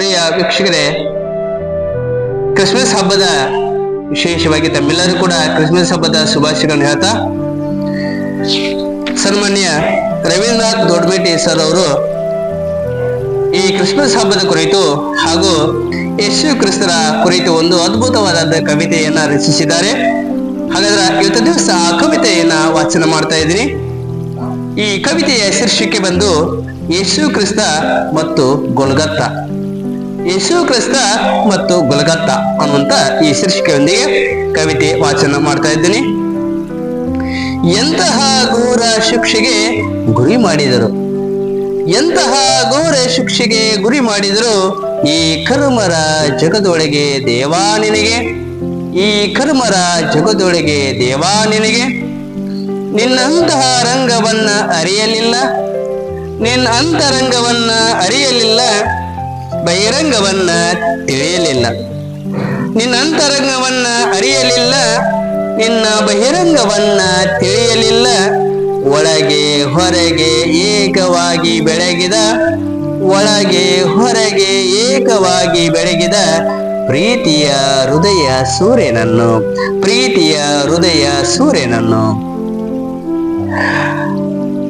ಪ್ರಿಯ ವೀಕ್ಷಕರೇ ಕ್ರಿಸ್ಮಸ್ ಹಬ್ಬದ ವಿಶೇಷವಾಗಿ ತಮ್ಮೆಲ್ಲರೂ ಕೂಡ ಕ್ರಿಸ್ಮಸ್ ಹಬ್ಬದ ಶುಭಾಶಯಗಳನ್ನು ಹೇಳ್ತಾ, ಸನ್ಮಾನ್ಯ ರವೀಂದ್ರನಾಥ್ ದೊಡ್ಡಬೇಟಿ ಸರ್ ಅವರು ಈ ಕ್ರಿಸ್ಮಸ್ ಹಬ್ಬದ ಕುರಿತು ಹಾಗೂ ಯೇಸು ಕ್ರಿಸ್ತರ ಕುರಿತು ಒಂದು ಅದ್ಭುತವಾದ ಕವಿತೆಯನ್ನ ರಚಿಸಿದ್ದಾರೆ. ಹಾಗಾದ್ರೆ ಇವತ್ತು ದಿವಸ ಆ ಕವಿತೆಯನ್ನ ವಾಚನ ಮಾಡ್ತಾ ಇದ್ದೀನಿ. ಈ ಕವಿತೆಯ ಶೀರ್ಷಿಕೆ ಬಂದು ಯೇಸು ಕ್ರಿಸ್ತ ಮತ್ತು ಗೊಲ್ಗತ್ತ. ಯೇಸು ಕ್ರಿಸ್ತ ಮತ್ತು ಗುಲಗತ್ತ ಅನ್ನುವಂತ ಈ ಶೀರ್ಷಿಕೆಯೊಂದಿಗೆ ಕವಿತೆ ವಾಚನ ಮಾಡ್ತಾ ಇದ್ದೀನಿ. ಎಂತಹ ಘೋರ ಶಿಕ್ಷೆಗೆ ಗುರಿ ಮಾಡಿದರು. ಎಂತಹ ಘೋರ ಶಿಕ್ಷೆಗೆ ಗುರಿ ಮಾಡಿದರು. ಈ ಕರ್ಮರ ಜಗದೊಳಗೆ ದೇವಾ ನಿನಗೆ. ಈ ಕರ್ಮರ ಜಗದೊಳಗೆ ದೇವಾ ನಿನಗೆ. ನಿನ್ನಂತಹ ರಂಗವನ್ನ ಅರಿಯಲಿಲ್ಲ. ನಿನ್ನ ಅಂತರಂಗವನ್ನ ಅರಿಯಲಿಲ್ಲ. ಬಹಿರಂಗವನ್ನ ತಿಳಿಯಲಿಲ್ಲ. ನಿನ್ನ ಅಂತರಂಗವನ್ನ ಅರಿಯಲಿಲ್ಲ, ನಿನ್ನ ಬಹಿರಂಗವನ್ನ ತಿಳಿಯಲಿಲ್ಲ. ಒಳಗೆ ಹೊರಗೆ ಏಕವಾಗಿ ಬೆಳಗಿದ, ಒಳಗೆ ಹೊರಗೆ ಏಕವಾಗಿ ಬೆಳಗಿದ ಪ್ರೀತಿಯ ಹೃದಯ ಸೂರ್ಯನನ್ನು, ಪ್ರೀತಿಯ ಹೃದಯ ಸೂರ್ಯನನ್ನು.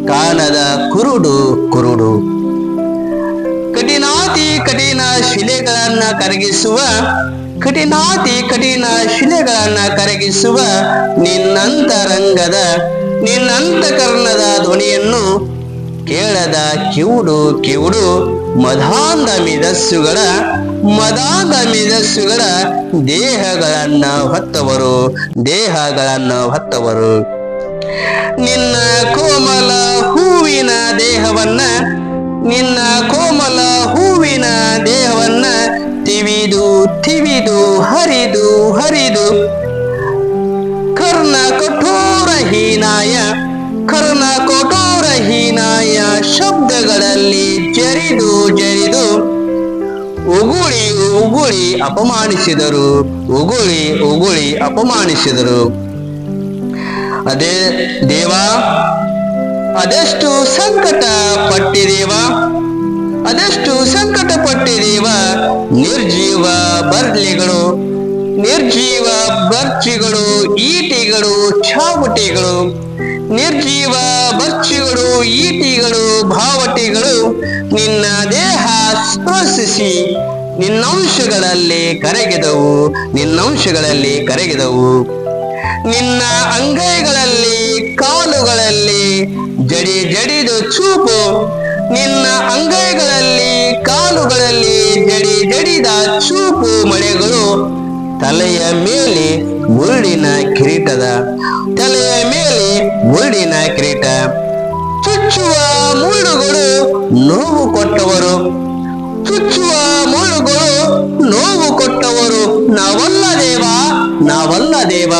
ಕಾಣದ ಕುರುಡು ಕುರುಡು. ಕಠಿಣಾತಿ ಕಠಿಣ ಶಿಲೆಗಳನ್ನ ಕರಗಿಸುವ, ಕಠಿಣಾತಿ ಕಠಿಣ ಶಿಲೆಗಳನ್ನ ಕರಗಿಸುವ ನಿನ್ನಂತರಂಗದ, ನಿನ್ನಂತಕರ್ಣದ ಧ್ವನಿಯನ್ನು ಕೇಳದ ಕಿವುಡು ಕಿವುಡು ಮದಾಂದ ಮಿದಸ್ಸುಗಳ ಮದಾಂದ ಮಿದಸ್ಸುಗಳ ದೇಹಗಳನ್ನ ಹೊತ್ತವರು ದೇಹಗಳನ್ನ ಹೊತ್ತವರು. ನಿನ್ನ ಕೋಮಲ ಹೂವಿನ ದೇಹವನ್ನ, ನಿನ್ನ ಕೋಮಲ ತಿವಿದು ತಿವಿದು, ಹರಿದು ಹರಿದು. ಕರ್ಣ ಕಠೋರ ಹೀನಾಯ ಕರ್ಣ ಕಠೋರ ಹೀನಾಯ ಶಬ್ದಗಳಲ್ಲಿ ಜರಿದು ಜರಿದು. ಉಗುಳಿ ಉಗುಳಿ ಅಪಮಾನಿಸಿದರು, ಉಗುಳಿ ಉಗುಳಿ ಅಪಮಾನಿಸಿದರು. ಅದೇ ದೇವ, ಅದೆಷ್ಟು ಸಂಕಟ ಪಟ್ಟಿದೇವ ಅದೆಷ್ಟು ಸಂಕಟ ಪಟ್ಟಿದೀವ ನಿರ್ಜೀವ ಬರ್ಲಿಗಳು, ನಿರ್ಜೀವ ಬರ್ಚಿಗಳು, ಈಟಿಗಳು, ಛಾವಟಿಗಳು, ನಿರ್ಜೀವ ಬರ್ಚಿಗಳು, ಈಟಿಗಳು, ಭಾವಟಿಗಳು, ನಿನ್ನ ದೇಹ ಸ್ಪರ್ಶಿಸಿ, ನಿನ್ನಂಶಗಳಲ್ಲಿ ಕರಗಿದವು ನಿನ್ನಂಶಗಳಲ್ಲಿ ಕರಗಿದವು. ನಿನ್ನ ಅಂಗೈಗಳಲ್ಲಿ, ಕಾಲುಗಳಲ್ಲಿ ಜಡಿ ಜಡಿದು ಚೂಪು, ನಿನ್ನ ಅಂಗೈಗಳಲ್ಲಿ ಕಾಲುಗಳಲ್ಲಿ ಜಡಿ ಜಡಿದ ಚೂಪು ಮಳೆಗಳು ತಲೆಯ ಮೇಲೆ ಉರುಳಿನ ಕಿರೀಟದ, ತಲೆಯ ಮೇಲೆ ಗುರುಡಿನ ಕಿರೀಟ. ಚುಚ್ಚುವ ಮುಳ್ಳುಗಳು ನೋವು ಕೊಟ್ಟವರು, ಚುಚ್ಚುವ ಮುಳ್ಳುಗಳು ನೋವು ಕೊಟ್ಟವರು. ನಾವಲ್ಲ ದೇವ ನಾವಲ್ಲ ದೇವ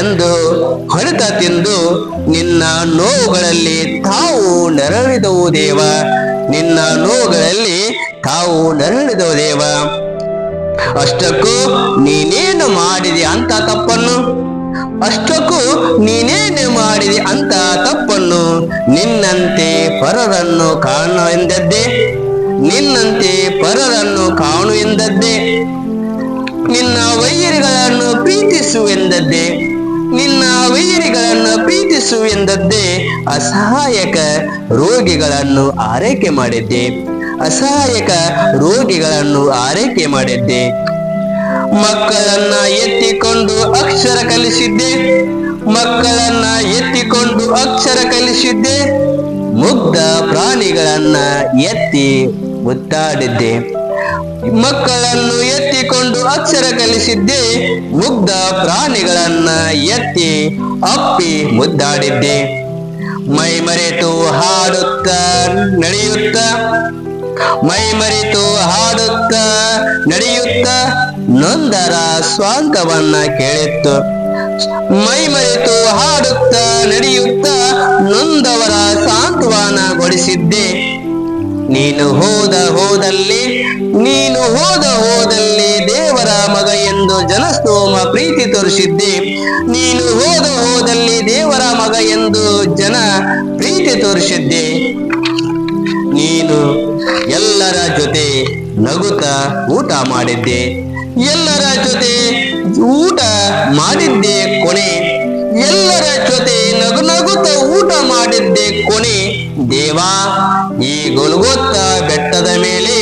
ಎಂದು ಹೊಡೆತ ತಿಂದು ನಿನ್ನ ನೋವುಗಳಲ್ಲಿ ತಾವು ನೆರಳಿದವು ದೇವ. ನಿನ್ನ ನೋವುಗಳಲ್ಲಿ ತಾವು ನರಳಿದವು ದೇವ. ಅಷ್ಟಕ್ಕೂ ನೀನೇನು ಮಾಡಿದೆ ಅಂತ ತಪ್ಪನ್ನು? ಅಷ್ಟಕ್ಕೂ ನೀನೇನು ಮಾಡಿದೆ ಅಂತ ತಪ್ಪನ್ನು? ನಿನ್ನಂತೆ ಪರರನ್ನು ಕಾಣು ಎಂದದ್ದೇ? ನಿನ್ನಂತೆ ಪರರನ್ನು ಕಾಣು ಎಂದದ್ದೇ? ನಿನ್ನ ವೈರಿಗಳನ್ನು ಪ್ರೀತಿಸು ಎಂದದ್ದೇ? ನಿನ್ನ ವೈರಿಗಳನ್ನು ಪ್ರೀತಿಸುವೆಂದದ್ದೇ ಅಸಹಾಯಕ ರೋಗಿಗಳನ್ನು ಆರೈಕೆ ಮಾಡಿದ್ದೆ. ಅಸಹಾಯಕ ರೋಗಿಗಳನ್ನು ಆರೈಕೆ ಮಾಡಿದ್ದೆ. ಮಕ್ಕಳನ್ನ ಎತ್ತಿಕೊಂಡು ಅಕ್ಷರ ಕಲಿಸಿದ್ದೆ. ಮಕ್ಕಳನ್ನ ಎತ್ತಿಕೊಂಡು ಅಕ್ಷರ ಕಲಿಸಿದ್ದೆ. ಮುಗ್ಧ ಪ್ರಾಣಿಗಳನ್ನ ಎತ್ತಿ ಮುತ್ತಾಡಿದ್ದೆ ಮಕ್ಕಳನ್ನು ಎತ್ತಿಕೊಂಡು ಅಕ್ಷರ ಕಲಿಸಿದ್ದೆ. ಮುಗ್ಧ ಪ್ರಾಣಿಗಳನ್ನ ಎತ್ತಿ ಅಪ್ಪಿ ಮುದ್ದಾಡಿದ್ದೆ. ಮೈ ಮರೆತು ಹಾಡುತ್ತ ನಡೆಯುತ್ತ, ಮೈ ಮರೆತು ಹಾಡುತ್ತ ನಡೆಯುತ್ತ ನೊಂದರ ಸ್ವಾಂತವನ್ನ ಕೇಳಿತ್ತು. ಮೈ ಮರೆತು ಹಾಡುತ್ತ ನಡೆಯುತ್ತ ನೊಂದವರ ಸಾಂತ್ವನಗೊಳಿಸಿದ್ದೆ ನೀನು ಹೋದ ಹೋದಲ್ಲಿ, ನೀನು ಹೋದ ಹೋದಲ್ಲಿ ದೇವರ ಮಗ ಎಂದು ಜನಸ್ತೋಮ ಪ್ರೀತಿ ತೋರಿಸಿದ್ದೆ. ನೀನು ಹೋದ ಹೋದಲ್ಲಿ ದೇವರ ಮಗ ಎಂದು ಜನ ಪ್ರೀತಿ ತೋರಿಸಿದ್ದೆ. ನೀನು ಎಲ್ಲರ ಜೊತೆ ನಗುತ್ತ ಊಟ ಮಾಡಿದ್ದೆ. ಎಲ್ಲರ ಜೊತೆ ಊಟ ಮಾಡಿದ್ದೆ ಕೊನೆ. ಎಲ್ಲರ ಜೊತೆ ನಗು ನಗುತ್ತ ಊಟ ಮಾಡಿದ್ದೆ. ಕೊನೆ ದೇವಾ, ಈ ಗೊಲ್ಗೊತ್ತ ಬೆಟ್ಟದ ಮೇಲೆ,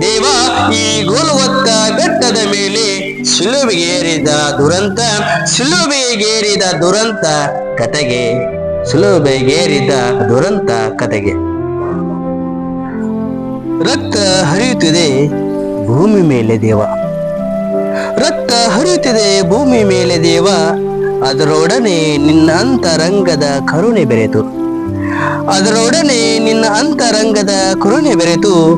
ದೇವ, ಈ ಗೊಲ್ಗೊತ್ತ ಬೆಟ್ಟದ ಮೇಲೆ ಶಿಲುಬೆಗೇರಿದ ದುರಂತ ಶಿಲುಬೆಗೇರಿದ ದುರಂತ ಕತೆಗೆ ಶಿಲುಬೆಗೇರಿದ ದುರಂತ ಕತೆಗೆ. ರಕ್ತ ಹರಿಯುತ್ತಿದೆ ಭೂಮಿ ಮೇಲೆ ದೇವ. ರಕ್ತ ಹರಿಯುತ್ತಿದೆ ಭೂಮಿ ಮೇಲೆ ದೇವ. ಅದರೊಡನೆ ನಿನ್ನ ಅಂತರಂಗದ ಕರುಣೆ ಬೆರೆತು. ಅದರೊಡನೆ ನಿನ್ನ ಅಂತರಂಗದ ಕುರುಣೆ ಬೆರೆತು,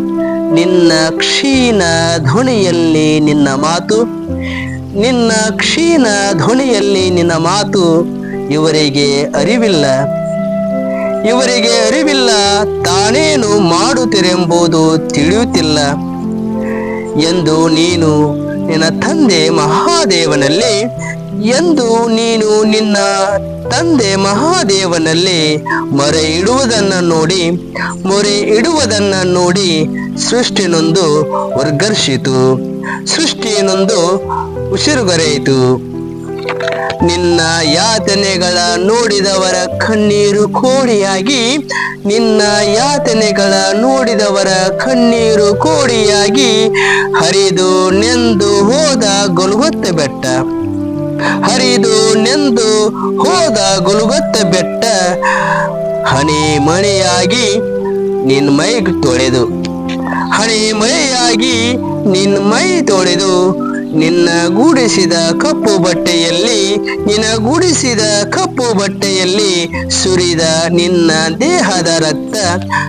ನಿನ್ನ ಕ್ಷೀಣ ಧ್ವನಿಯಲ್ಲಿ ನಿನ್ನ ಮಾತು, ನಿನ್ನ ಕ್ಷೀಣ ಧ್ವನಿಯಲ್ಲಿ ನಿನ್ನ ಮಾತು ಇವರಿಗೆ ಅರಿವಿಲ್ಲ. ಇವರಿಗೆ ಅರಿವಿಲ್ಲ, ತಾನೇನು ಮಾಡುತ್ತಿರೆಂಬುದು ತಿಳಿಯುತ್ತಿಲ್ಲ. ಎಂದು ನೀನು ನಿನ್ನ ತಂದೆ ಮಹಾದೇವನಲ್ಲಿ, ಎಂದು ನೀನು ನಿನ್ನ ತಂದೆ ಮಹಾದೇವನಲ್ಲಿ ಮೊರೆ ಇಡುವುದನ್ನು ನೋಡಿ ಮೊರೆ ಇಡುವುದನ್ನ ನೋಡಿ ಸೃಷ್ಟಿನೊಂದು ವರ್ಗರ್ಷಿತು. ಸೃಷ್ಟಿಯನ್ನೊಂದು ಉಸಿರುಗರೆಯಿತು. ನಿನ್ನ ಯಾತನೆಗಳ ನೋಡಿದವರ ಕಣ್ಣೀರು ಕೋಡಿಯಾಗಿ, ನಿನ್ನ ಯಾತನೆಗಳ ನೋಡಿದವರ ಕಣ್ಣೀರು ಕೋಡಿಯಾಗಿ ಹರಿದು ನೆಂದು ಹೋದ ಗೊಲ್ಗೊತ್ತೆ ಬೆಟ್ಟ. ಹೋದ ಗುಲುಗತ್ತ ಬೆಟ್ಟ ಹನಿ ಮಣಿಯಾಗಿ ನಿನ್ ಮೈ ತೊಳೆದು. ಹನಿ ಮಳೆಯಾಗಿ ನಿನ್ ಮೈ ತೊಳೆದು ನಿನ್ನ ಗುಡಿಸಿದ ಕಪ್ಪು ಬಟ್ಟೆಯಲ್ಲಿ, ನಿನ್ನ ಗುಡಿಸಿದ ಕಪ್ಪು ಬಟ್ಟೆಯಲ್ಲಿ ಸುರಿದ ನಿನ್ನ ದೇಹದ ರಕ್ತ,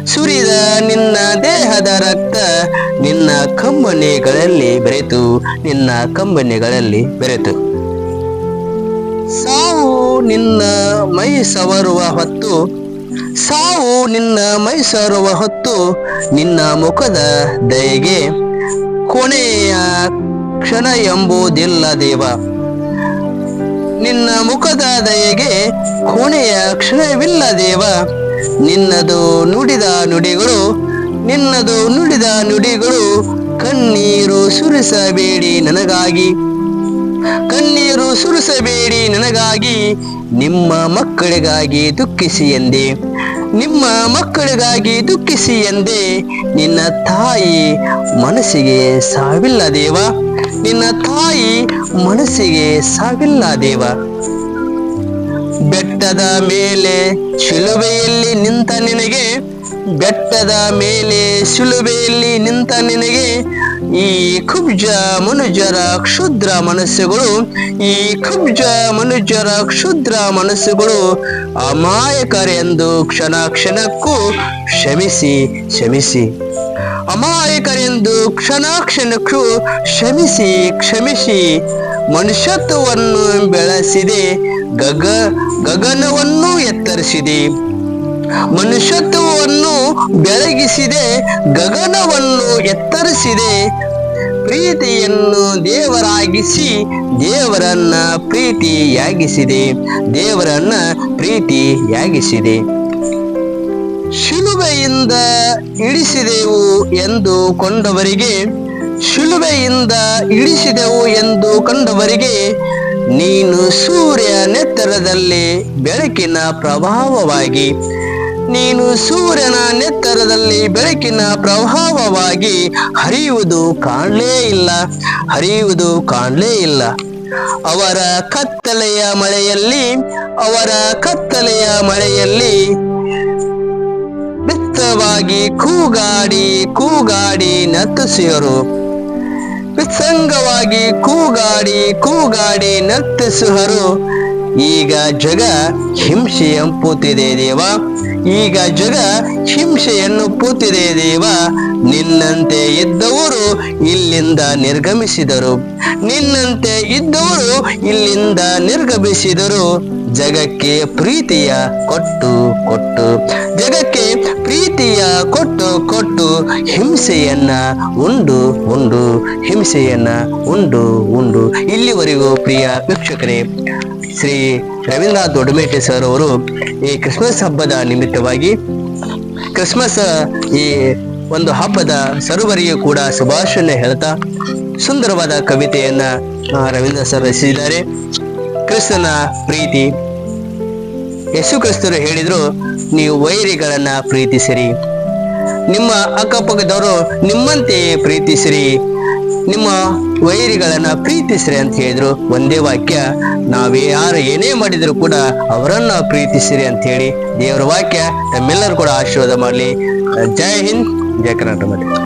ಸುರಿದ ನಿನ್ನ ದೇಹದ ರಕ್ತ ನಿನ್ನ ಕಂಬನಿಗಳಲ್ಲಿ ಬೆರೆತು, ನಿನ್ನ ಕಂಬನಿಗಳಲ್ಲಿ ಬೆರೆತು. ಸಾವು ನಿನ್ನ ಮೈ ಸವರುವ ಹೊತ್ತು, ಸಾವು ನಿನ್ನ ಮೈ ಸವರುವ ಹೊತ್ತು ನಿನ್ನ ಮುಖದ ದಯೆಗೆ ಕೊನೆಯ ಕ್ಷಣ ಎಂಬುದಿಲ್ಲ ದೇವ ನಿನ್ನ ಮುಖದ ದಯೆಗೆ ಕೊನೆಯ ಕ್ಷಣವಿಲ್ಲ ದೇವ ನಿನ್ನದು ನುಡಿದ ನುಡಿಗಳು, ನಿನ್ನದು ನುಡಿದ ನುಡಿಗಳು ಕಣ್ಣೀರು ಸುರಿಸಬೇಡಿ ನನಗಾಗಿ. ಕಣ್ಣೀರು ಸುರಿಸಬೇಡಿ ನನಗಾಗಿ. ನಿಮ್ಮ ಮಕ್ಕಳಿಗಾಗಿ ದುಃಖಿಸಿ ಎಂದೆ. ನಿಮ್ಮ ಮಕ್ಕಳಿಗಾಗಿ ದುಃಖಿಸಿ ಎಂದೆ. ನಿನ್ನ ತಾಯಿ ಮನಸ್ಸಿಗೆ ಸಾವಿಲ್ಲ ದೇವ. ನಿನ್ನ ತಾಯಿ ಮನಸ್ಸಿಗೆ ಸಾವಿಲ್ಲ ದೇವ. ಬೆಟ್ಟದ ಮೇಲೆ ಶಿಲುಬೆಯಲ್ಲಿ ನಿಂತ ನಿನಗೆ. ಬೆಟ್ಟದ ಮೇಲೆ ಶಿಲುಬೆಯಲ್ಲಿ ನಿಂತ ನಿನಗೆ. ಈ ಕುಬ್ಜ ಮನುಜರ ಕ್ಷುದ್ರ ಮನಸ್ಸುಗಳು, ಈ ಕುಬ್ಜ ಮನುಜರ ಕ್ಷುದ್ರ ಮನಸ್ಸುಗಳು ಅಮಾಯಕರೆಂದು ಕ್ಷಣ ಕ್ಷಣಕ್ಕೂ ಕ್ಷಮಿಸಿ ಕ್ಷಮಿಸಿ. ಅಮಾಯಕರೆಂದು ಕ್ಷಣ ಕ್ಷಣಕ್ಕೂ ಕ್ಷಮಿಸಿ ಕ್ಷಮಿಸಿ. ಮನುಷ್ಯತ್ವವನ್ನು ಬೆಳೆಸಿದೆ, ಗಗ, ಗಗನವನ್ನು ಎತ್ತರಿಸಿದೆ. ಮನುಷ್ಯತ್ವವನ್ನು ಬೆಳಗಿಸಿದೆ, ಗಗನವನ್ನು ಎತ್ತರಿಸಿದೆ. ಪ್ರೀತಿಯನ್ನು ದೇವರಾಗಿಸಿ, ದೇವರನ್ನ ಪ್ರೀತಿಯಾಗಿಸಿದೆ. ದೇವರನ್ನ ಪ್ರೀತಿಯಾಗಿಸಿದೆ. ಶಿಲುಬೆಯಿಂದ ಇಳಿಸಿದೆವು ಎಂದು ಕೊಂಡವರಿಗೆ, ಶಿಲುಬೆಯಿಂದ ಇಳಿಸಿದೆವು ಎಂದು ಕಂಡವರಿಗೆ, ನೀನು ಸೂರ್ಯ ನೆತ್ತರದಲ್ಲಿ ಬೆಳಕಿನ ಪ್ರಭಾವವಾಗಿ ನೀನು ಸೂರ್ಯನ ನೆತ್ತರದಲ್ಲಿ ಬೆಳಕಿನ ಪ್ರಭಾವವಾಗಿ ಹರಿಯುವುದು ಕಾಣಲೇ ಇಲ್ಲ, ಹರಿಯುವುದು ಕಾಣಲೇ ಇಲ್ಲ. ಅವರ ಕತ್ತಲೆಯ ಮಳೆಯಲ್ಲಿ, ಅವರ ಕತ್ತಲೆಯ ಮಳೆಯಲ್ಲಿ ಬಿತ್ತವಾಗಿ ಕೂಗಾಡಿ ಕೂಗಾಡಿ ನರ್ತಿಸಿದರು. ವಿಸಂಗವಾಗಿ ಕೂಗಾಡಿ ಕೂಗಾಡಿ ನರ್ತಿಸುವರು ಈಗ ಜಗ ಹಿಂಸೆಯ ಪೂತಿದೆ ದೇವ. ಈಗ ಜಗ ಹಿಂಸೆಯನ್ನು ಪೂತಿದೆ ದೇವ. ನಿನ್ನಂತೆ ಇದ್ದವರು ಇಲ್ಲಿಂದ ನಿರ್ಗಮಿಸಿದರು. ನಿನ್ನಂತೆ ಇದ್ದವರು ಇಲ್ಲಿಂದ ನಿರ್ಗಮಿಸಿದರು. ಜಗಕ್ಕೆ ಪ್ರೀತಿಯ ಕೊಟ್ಟು ಕೊಟ್ಟು, ಜಗಕ್ಕೆ ಪ್ರೀತಿಯ ಕೊಟ್ಟು ಕೊಟ್ಟು ಹಿಂಸೆಯನ್ನ ಉಂಡು ಉಂಡು, ಹಿಂಸೆಯನ್ನ ಉಂಡು ಉಂಡು. ಇಲ್ಲಿವರೆಗೂ ಪ್ರಿಯ ವೀಕ್ಷಕರೇ ಶ್ರೀ ರವೀಂದ್ರನಾಥ್ ದೊಡ್ಡಮೇಟೆ ಸರ್ ಅವರು ಈ ಕ್ರಿಸ್ಮಸ್ ಹಬ್ಬದ ನಿಮಿತ್ತವಾಗಿ ಕ್ರಿಸ್ಮಸ್ ಈ ಒಂದು ಹಬ್ಬದ ಸರುವರಿಯೂ ಕೂಡ ಶುಭಾಶಯ ಹೇಳ್ತಾ ಸುಂದರವಾದ ಕವಿತೆಯನ್ನ ರವೀಂದ್ರ ಸರ್ ರಚಿಸಿದ್ದಾರೆ. ಕ್ರಿಸ್ತನ ಪ್ರೀತಿ. ಯೇಸು ಕ್ರಿಸ್ತರು ಹೇಳಿದ್ರು, ನೀವು ವೈರಿಗಳನ್ನ ಪ್ರೀತಿಸಿರಿ. ನಿಮ್ಮ ಅಕ್ಕಪಕ್ಕದವರು ನಿಮ್ಮಂತೆಯೇ ಪ್ರೀತಿಸಿರಿ. ನಿಮ್ಮ ವೈರಿಗಳನ್ನ ಪ್ರೀತಿಸ್ರಿ ಅಂತ ಹೇಳಿದ್ರು. ಒಂದೇ ವಾಕ್ಯ, ನಾವೇ ಯಾರು ಏನೇ ಮಾಡಿದ್ರು ಕೂಡ ಅವರನ್ನ ಪ್ರೀತಿಸಿರಿ ಅಂತ ಹೇಳಿ ದೇವರ ವಾಕ್ಯ ನಮ್ಮೆಲ್ಲರೂ ಕೂಡ ಆಶೀರ್ವಾದ ಮಾಡಲಿ. ಜೈ ಹಿಂದ್ ಜಯ ಕರ್ನಾಟಕ.